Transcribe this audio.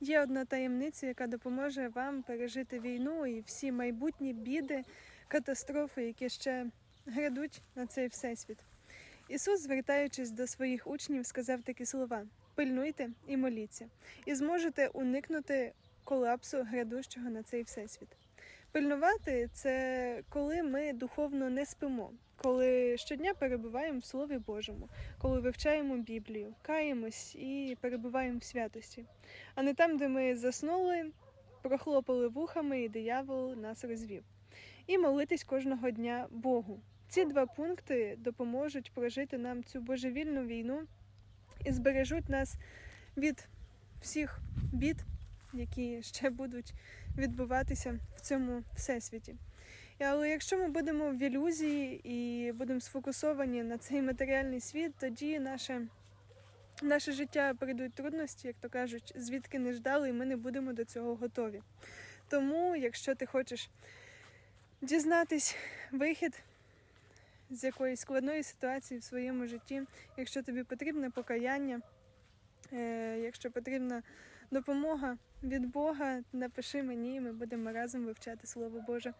Є одна таємниця, яка допоможе вам пережити війну і всі майбутні біди, катастрофи, які ще грядуть на цей всесвіт. Ісус, звертаючись до своїх учнів, сказав такі слова: пильнуйте і моліться, і зможете уникнути колапсу грядущого на цей всесвіт. Пильнувати це коли ми духовно не спимо, коли щодня перебуваємо в Слові Божому, коли вивчаємо Біблію, каємось і перебуваємо в святості, а не там, де ми заснули, прохлопали вухами, і диявол нас розвів. І молитись кожного дня Богу. Ці два пункти допоможуть прожити нам цю божевільну війну і збережуть нас від всіх бід, які ще будуть відбуватися в цьому всесвіті. Але якщо ми будемо в ілюзії і будемо сфокусовані на цей матеріальний світ, тоді наше, наше життя прийдуть трудності, як то кажуть, звідки не ждали, і ми не будемо до цього готові. Тому, якщо ти хочеш дізнатись вихід з якоїсь складної ситуації в своєму житті, якщо тобі потрібне покаяння, е, якщо потрібна допомога від Бога, напиши мені, і ми будемо разом вивчати Слово Боже.